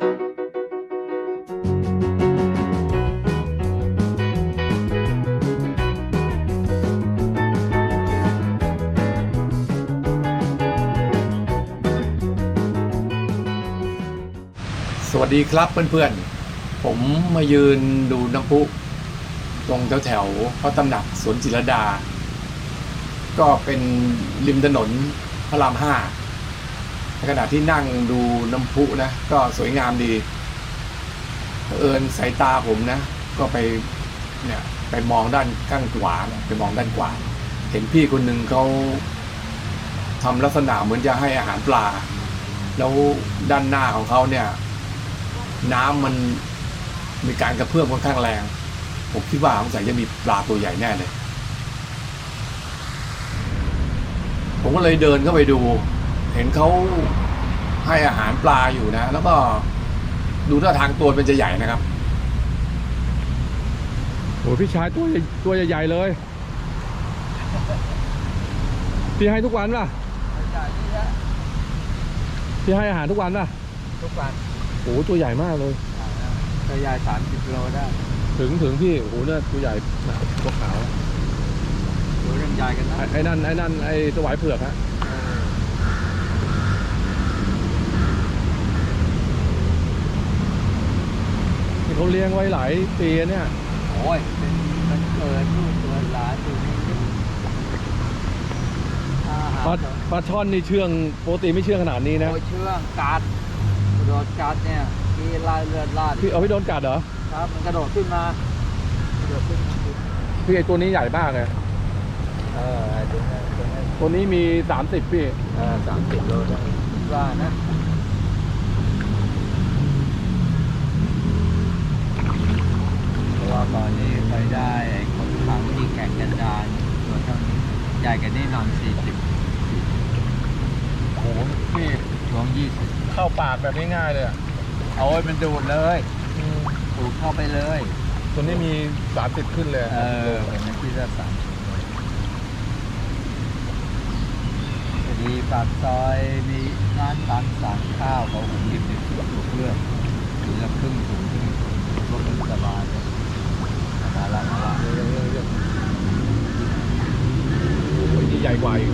สวัสดีครับเพื่อนๆ ผมมายืนดูน้ำพุตรงแถวแถวๆพระตำหนักสวนจิรดา ก็เป็นริมถนนพระรามห้า ในขณะที่นั่งดูน้ำพุนะ ก็สวยงามดีเอิญสายตาผมนะ ก็ไปเนี่ยไปมองด้านข้างขวานะไปมองด้านขวา เห็นพี่คนหนึ่งเขาทำลักษณะเหมือนจะให้อาหารปลา แล้วด้านหน้าของเขาเนี่ย น้ำมันมีการกระเพื่อมค่อนข้างแรง ผมคิดว่าสงสัยจะมีปลาตัวใหญ่แน่เลย ผมก็เลยเดินเข้าไปดู เห็นเขาให้อาหารปลาอยู่นะ แล้วก็ดูท่าทางตัวเป็นจะใหญ่นะครับโอ้ยพี่ชายตัวใหญ่ตัวใหญ่ๆเลยพี่ให้ทุกวันป่ะพี่ให้อาหารทุกวันป่ะทุกวันโอ้โหตัวใหญ่มากเลยตัวยายสามสิบโลได้ ถึงถึงพี่โอ้โหเนี่ยตัวใหญ่หนาตัวขาวดูเรื่องยายกันนะไอ้ไอ้นั่นไอ้นั่นไอ้สวายเผือกฮะ เขาเลี้ยงไว้หลายปีเนี่ย โอ้ยเป็นมันเกิดลูกเกิดหลานอยู่นี่อาหารปลาปลาช่อนนี่เชื่องปกติไม่เชื่องขนาดนี้นะ โอ้ยเชื่องกัดกระโดดกัดเนี่ยมีลายเลือดลาดพี่เอาพี่โดนกัดเหรอ ครับ มันกระโดดขึ้นมากระโดดขึ้นมาพี่ไอ้ตัวนี้ใหญ่มากเลย เออไอ้ตัวนี้ตัวนี้ตัวนี้มี 30 พี่ เออสามสิบโลได้คิดว่านะ ตอนนี้เคยได้ไอ้คนขังที่แก่งกันดารตัวเท่านี้ใหญ่กันนี่นอนสี่สิบโอ้โหพี่ช่วงยี่สิบเข้าปากแบบง่ายๆเลยอะโอ้ยมันดูดเลยดูดเข้าไปเลย ตัวนี้มีสามสิบขึ้นเลยเออเป็นนักที่ระสามสิบเลยพอดีปากซอยมีร้านตามสั่งข้าวเขาหุงดิบดิบถูกเพื่อนทีละครึ่งถุงครึ่งถุงรถมันสบาย เลยมาละมาละโอ้ยนี่ใหญ่กว่าอีก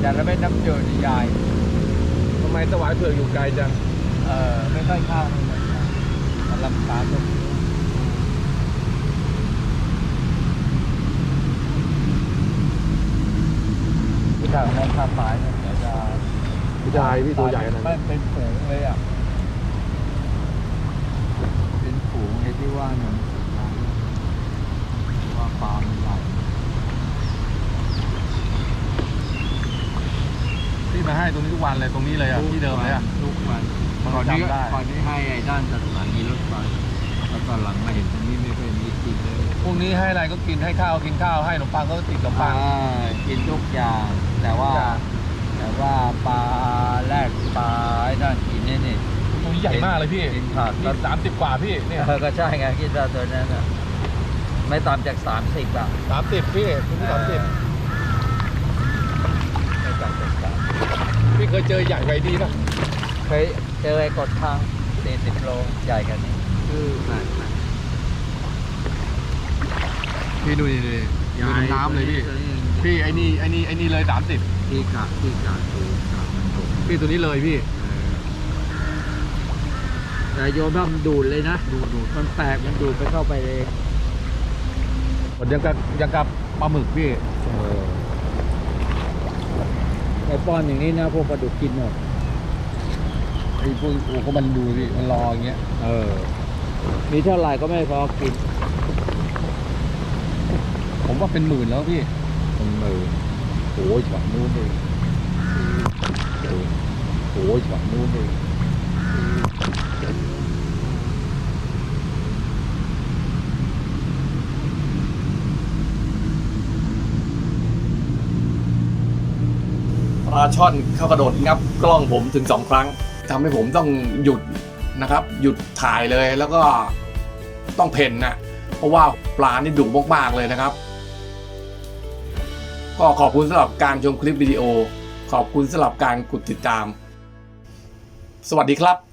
แต่จะไม่น้ำเจืดใหญ่ทำไมสวายเผือกอยู่ไกลจัง เออไม่ค่อยข้ามันลำบากตรง นี้ผู้ชายของแม่ข้ามไม้เนี่ยเดี๋ยวจะผู้ชายพี่ตัวใหญ่ขนาดไม่นั้นเป็นฝูงเลยอะ เป็นฝูงไอ้ที่ว่าเนี่ยมันสุดท้ายที่ว่าปลามันใหญ่พี่มาให้ตรงนี้ทุกวันเลยตรงนี้เลยอะที่เดิมเลยอะทุกวันมันก่อนนี้จำได้ ก่อนนี้ให้ไอ้ด้านสถานีรถไฟแล้วตอนหลังมาเห็นตรงนี้ พวกนี้ให้อะไรก็กินให้ข้าวกินข้าวให้ขนมปังก็ติดขนมปัง อ่ากินทุกอย่าง แต่ว่า ทุกอย่าง แต่ว่าปลาแรกปลาไอ้ด้านกินเนี่ยนี่ ตัวนี้ใหญ่มากเลยพี่กินผักนี่สามสิบกว่าพี่เนี่ยเออก็ใช่ไงคิดว่าตัวนั้นอะไม่ต่ำจากสามสิบอะสามสิบพี่ตัวนี้สามสิบไม่ต่ำจากสามพี่เคยเจอใหญ่กว่านี้ป่ะเคยเจอไอ้กดทางสี่สิบโลใหญ่กันนี่ คือนั่นนั่น พี่ดูดิดูดิดูน้ำเลยพี่ตัวนี้พี่ไอ้นี่ไอ้นี่ไอ้นี่เลยสามสิบที่กะที่กะถูกกะมันถูกพี่ตัวนี้เลยพี่เออแต่โยมว่ามันดูดเลยนะ ดูดดูดมันแปลกมันดูดไปเข้าไปเลยเหมือนยังกับยังกับปลาหมึกพี่ไอ้ป้อนอย่างนี้นะพวกปลาดุกกินหมดไอ้พวกโอ้ก็มันดูดิมันรออย่างเงี้ย เออ มีเท่าไหร่ก็ไม่พอกิน ผมว่าเป็นหมื่นแล้วพี่เป็นหมื่นโอ้ยฝั่งนู้นดิโอ้ยฝั่งนู้นดิปลาช่อนเข้ากระโดดงับกล้องผมถึงสองครั้งทำให้ผมต้องหยุดนะครับ หยุดถ่ายเลยแล้วก็ต้องเพ่นนะเพราะว่าปลานี่ดุมากๆเลยนะครับ ก็ขอบคุณสำหรับการชมคลิปวิดีโอ ขอบคุณสำหรับการกดติดตาม สวัสดีครับ